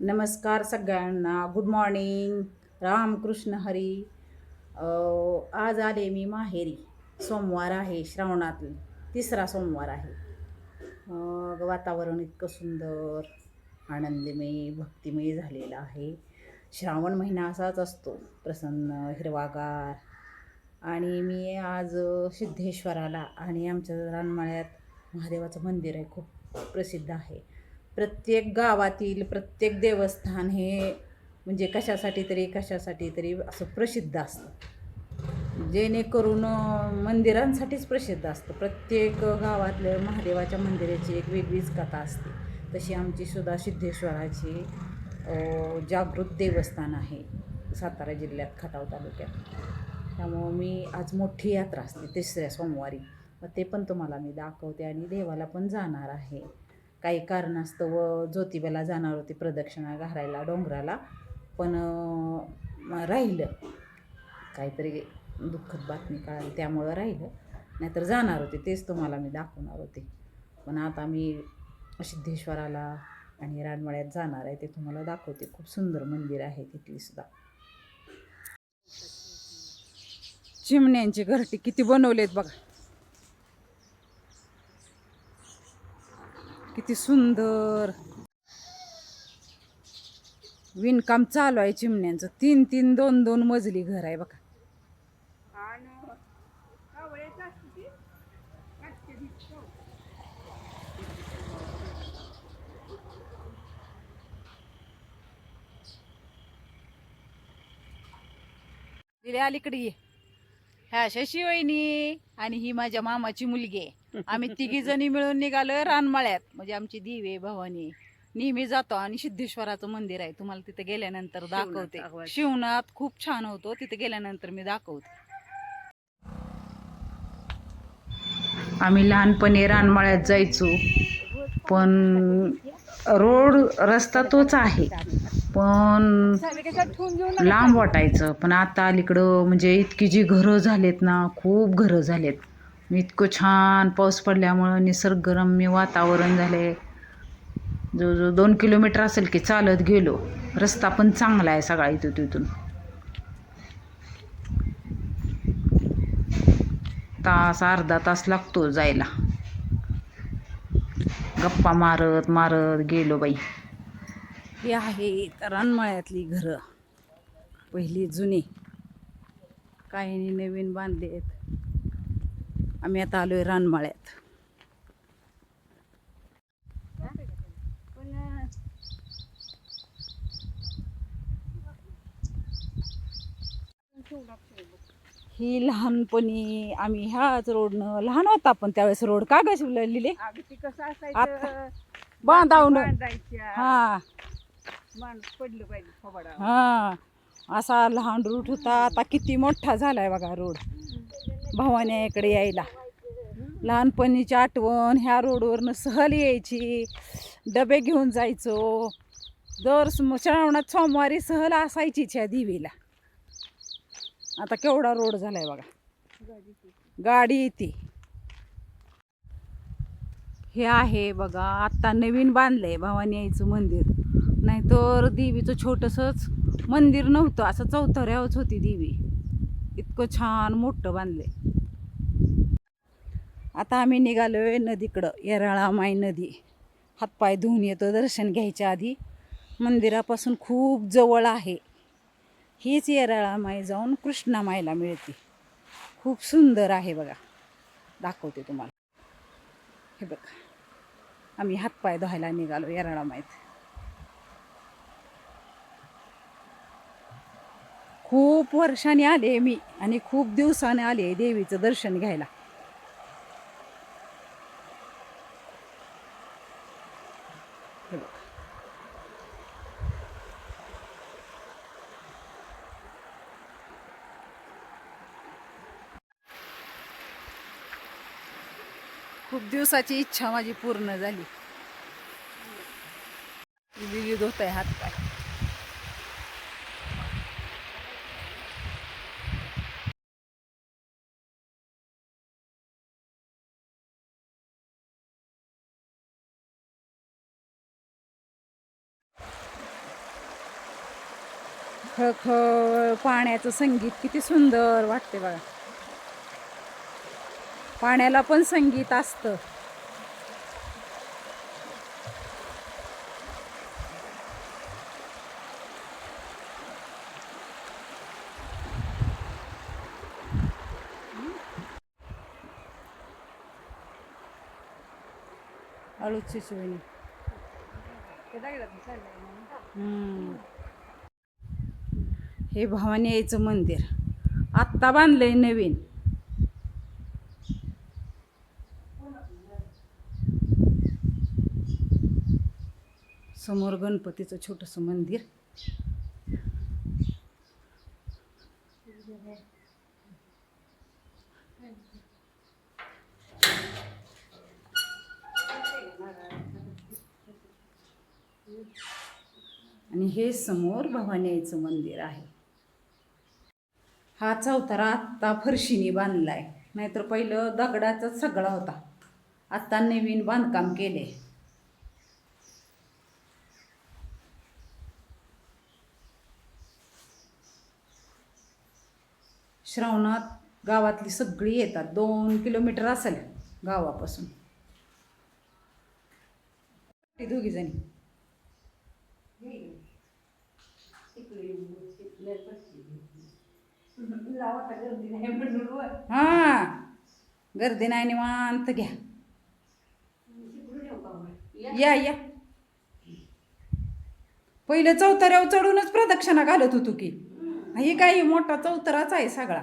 नमस्कार सगळ्यांना. Good morning Ramkrishna Hari. आज आले मी माहेरी. सोमवार आहे श्रावणातील. तिसरा सोमवार आहे. वातावरण इतकं सुंदर आनंदमय भक्तिमय झालेलं आहे. श्रावण महिना असाच असतो. प्रसन्न हिरवागार. आणि मी आज सिद्धेश्वराला आणि आमच्या रानमाळ्यात महादेवाचं मंदिर आहे. खूप प्रसिद्ध आहे. प्रत्येक गावातील प्रत्येक देवस्थान हे म्हणजे कशासाठी तरी कशासाठी तरी असं प्रसिद्ध असतं. जेणेकरून मंदिरांसाठीच प्रसिद्ध असतं. प्रत्येक गावातल्या महादेवाच्या मंदिराची एक वेगळीच कथा असते. तशी आमची सुद्धा सिद्धेश्वराची जागृत देवस्थान आहे सातारा जिल्ह्यात खटाव तालुक्यात. त्यामुळं मी आज मोठी यात्रा असते तिसऱ्या सोमवारी. मग ते पण तुम्हाला मी दाखवते आणि देवाला पण जाणार आहे. काही कारणास्तव ज्योतिबाला जाणार होती प्रदक्षिणा घालायला डोंगराला. पण राहिलं. काहीतरी दुःखद बातमी कळाली त्यामुळं राहिलं. नाहीतर जाणार होते तेच तुम्हाला मी दाखवणार होते. पण आता मी सिद्धेश्वराला आणि रानवाड्यात जाणार आहे ते तुम्हाला दाखवते. खूप सुंदर मंदिर आहे तिथली सुद्धा. चिमण्यांची घरटी किती बनवलेत बघा. किती सुंदर. विणकाम चालू आहे चिमण्यांचं. तीन तीन दोन दोन मजली घर आहे बघा. दिले अलीकडे ये. ह्या शशी वहिनी आणि ही माझ्या मामाची मुलगी आहे. आम्ही तिघी जणी मिळून निघालो रानमाळ्यात. म्हणजे आमची दिवे भवानी नेहमी जातो आणि सिद्धेश्वराचं मंदिर आहे. तुम्हाला तिथे गेल्यानंतर दाखवते. शिवनाथ खूप छान होतो. तिथे गेल्यानंतर मी दाखवते. आम्ही लहानपणी रानमाळ्यात जायचो. पण रोड रस्ता तोच आहे. पण लांब वाटायचं. पण आता अलीकडं म्हणजे इतकी जी घरं झालेत ना खूप घरं झालेत. इतकं छान पाऊस पडल्यामुळं निसर्गरम्य वातावरण झाले जवळजवळ दोन किलोमीटर असेल की चालत गेलो. रस्ता पण चांगला आहे सगळा इथून तिथून. तास अर्धा तास लागतो जायला. गप्पा मारत मारत गेलो बाई. हे आहे रानमाळ्यातली घरं. पहिली जुनी. काहींनी नवीन बांधलेत. आम्ही आता आलोय रानमाळ्यात. ही लहानपणी आम्ही ह्याच रोडनं लहान होता पण त्यावेळेस रोड का लिहिले आता असायचं? बांधावून. हा. हा. असा लहान रूट होता. आता किती मोठा झालाय बघा रोड. भवानी इकडे यायला. लहानपणीची आठवण ह्या रोडवरनं सहल यायची. डबे घेऊन जायचो. दर श्रावणात सोमवारी सहल असायचीच ह्या देवीला. आता केवढा रोड झाला आहे बघा. गाडी येते. हे आहे बघा आत्ता नवीन बांधलं आहे भवानी आईचं मंदिर. नाहीतर देवीचं छोटंसंच मंदिर नव्हतं असं चौथऱ्यावच होती देवी. इतकं छान मोठं बांधलंय. आता आम्ही निघालोय नदीकडं येराळामाई नदी. हातपाय धुवून येतो दर्शन घ्यायच्या आधी. मंदिरापासून खूप जवळ आहे. हीच येराळा माई जाऊन कृष्णा माईला मिळते. खूप सुंदर आहे बघा. दाखवते तुम्हाला. हे बघा. आम्ही हातपाय धुवायला निघालो येराळा खूप वर्षाने आले मी आणि खूप दिवसाने आले देवीचं दर्शन घ्यायला. खूप दिवसाची इच्छा माझी पूर्ण झाली. विविध होत आहे हात पाय खळखळ पाण्याचं संगीत किती सुंदर वाटते बघा. पाण्याला पण संगीत असतं. अळूची शिवणी ते दगडात चाललंय म्हणून. हम्म. हे भवानी आईचं मंदिर. आत्ता बांधलंय नवीन. समोर गणपतीचं छोटंसं मंदिर. आणि हे समोर भवानी आईचं मंदिर आहे. हा चौथरा आत्ता फरशीने आहे नाहीतर पहिलं दगडाचाच सगळा होता. आत्ता नवीन बांधकाम केले. श्रावणात गावातली सगळी येतात. दोन किलोमीटर असेल गावापासून. दोघीजणी दोघी जणी हा. गर्दी नाही निवांत घ्या. या या. पहिलं चौथऱ्यावर चढूनच प्रदक्षिणा घालत होतो की. हे काही मोठा चौतराच आहे सगळा.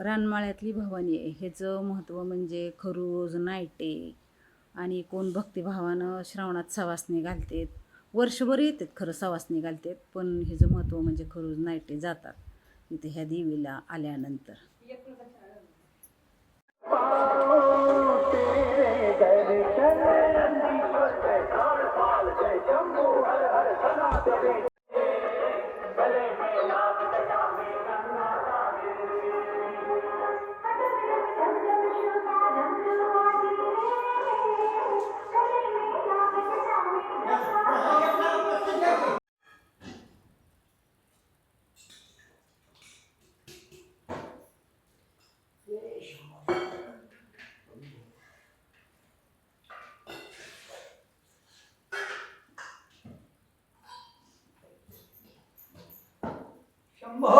रानमाळ्यातली भवानी आहे. ह्याचं महत्त्व म्हणजे खरूज नायटे आणि कोण भक्तिभावानं श्रावणात सवासणी घालतात. वर्षभर येतात खरं सवासणी घालतात पण ह्याचं महत्त्व म्हणजे खरूज नायटे जातात. इथे ह्या देवीला आल्यानंतर. शंभो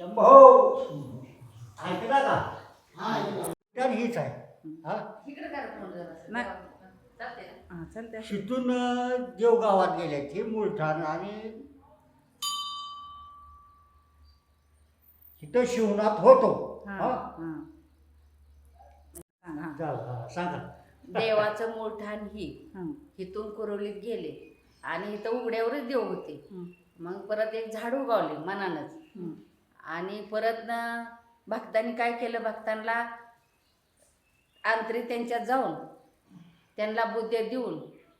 शंभो. ऐकला का? तर हीच आहे. हा? नाही. हां चालते शितून देव गावात गेले ते मूळठाण आणि तिथं शिवणात होतो. हां हा? हां. हां. जा, हा, सांगा. देवाचं मोठान ही. हां. इथून कुरवलीत गेले आणि इथं उघड्यावरच देव होते. हं, मग परत एक झाड उगावले मनानच. हं, आणि परत ना भक्तांनी काय केलं? भक्तांना आंतरी त्यांच्यात जाऊन त्यांना बुद्ध्या देऊन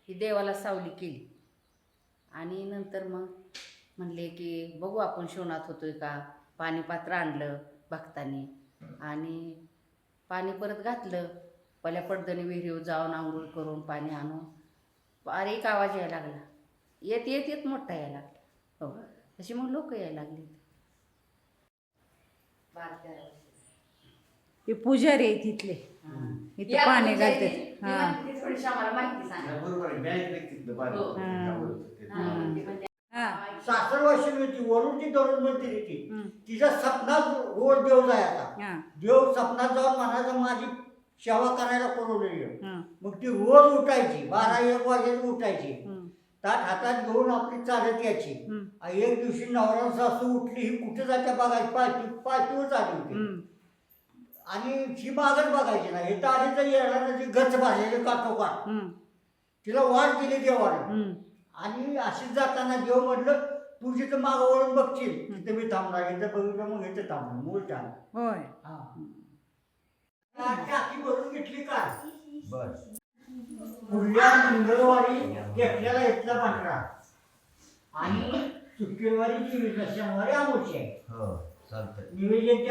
ही देवाला सावली केली. आणि नंतर मग म्हणले की बघू आपण शिवणात होतोय का? पाणी पात्र आणलं भक्तांनी आणि पाणी परत घातलं. पहिल्या पडदणी विहिरीवर जाऊन आंघोळ करून पाणी आणून बारीक आवाज यायला लागला. येत येत येत मोठा यायला लागला. हो. तशी मग लोक यायला लागली. हे पुजारी आहे तिथले इथे पाणी घालतात. हां. थोडीशी आम्हाला माहिती सांगा. बरोबर आहे. बँक व्यक्तीतलं पाणी. हो. त्यामुळे होतं ते. हा, ते म्हणजे हां. सासरवाशी होती वरून ती धरून म्हणते रे ती तिच्या सपनात रोज देव जायचा हां. देव सपनात जाऊन म्हणायचं माझी सेवा करायला. हां. मग ती रोज उठायची. बारा एक वाजेला उठायची. ताट हातात घेऊन आपली चालत यायची. हं, आणि एक दिवशी नवरा सासू उठली ही कुठे जात्या बघायची? पायती पायतीवर आली होती. हं, आणि ही मागच बघायची ना हे तारी तर येणार ती गच भाजलेली काठोकाठ. हं, तिला वाट दिली देवाने. हं. आणि अशीच जाताना देव म्हटलं तू जिथं मागं वळून बघशील तिथं मी थांबणार इथं बघितलं मग इथं थांबणार. मूळ छान होय. टाकी भरून घेतली का? बरं. पुढल्या मंगळवारी घेतलेला इथला पांढरा. आणि शुक्रवारी जी शनिवारी आमोशी आहे हो चालतंय. निवेदन ते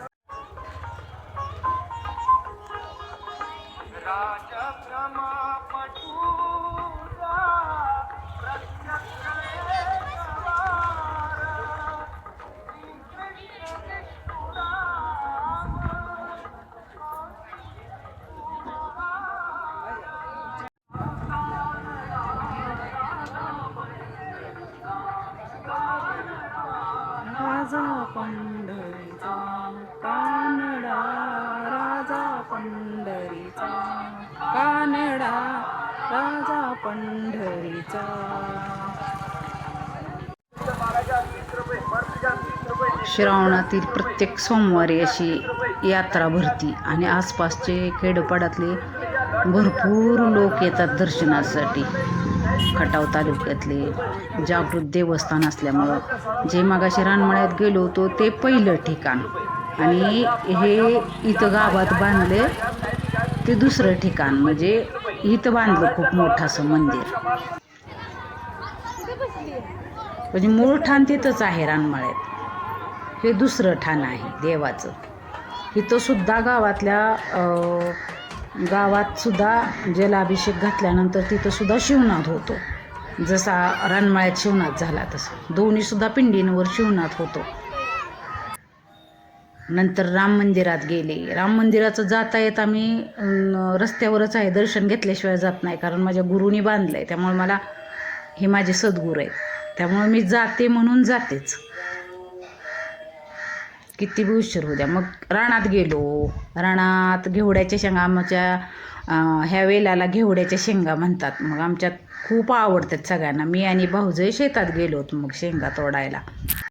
पंढरीचा. श्रावणातील प्रत्येक सोमवारी अशी यात्रा भरती आणि आसपासचे खेडोपाड्यातले भरपूर लोक येतात दर्शनासाठी. खटाव तालुक्यातले जागृत देवस्थान असल्यामुळं जे मागाशी रानमळ्यात गेलो होतो ते पहिलं ठिकाण. आणि हे इथं गावात बांधले ते दुसरं ठिकाण. म्हणजे इथं बांधलं खूप मोठं असं मंदिर. म्हणजे मूळ ठाण तिथंच आहे रानमाळ्यात. हे दुसरं ठाण आहे देवाचं. इथं सुद्धा गावातल्या गावात सुद्धा जलाभिषेक घातल्यानंतर तिथं सुद्धा शिवनाथ होतो. जसा रानमाळ्यात शिवनाथ झाला तसा. दोन्ही सुद्धा पिंडींवर शिवनाथ होतो. नंतर राम मंदिरात गेले. राम मंदिराचं जाता येत आम्ही रस्त्यावरच आहे. दर्शन घेतल्याशिवाय जात नाही. कारण माझ्या गुरुनी बांधलं आहे त्यामुळे मला हे माझे सद्गुरू आहेत. त्यामुळे मी जाते म्हणून जातेच. किती बी उशीर होऊ द्या. मग रानात गेलो. रानात घेवड्याच्या शेंगा आमच्या ह्या वेलाला घेवड्याच्या शेंगा म्हणतात. मग आमच्यात खूप आवडतात सगळ्यांना. मी आणि भाऊजय शेतात गेलो होतो मग शेंगा तोडायला.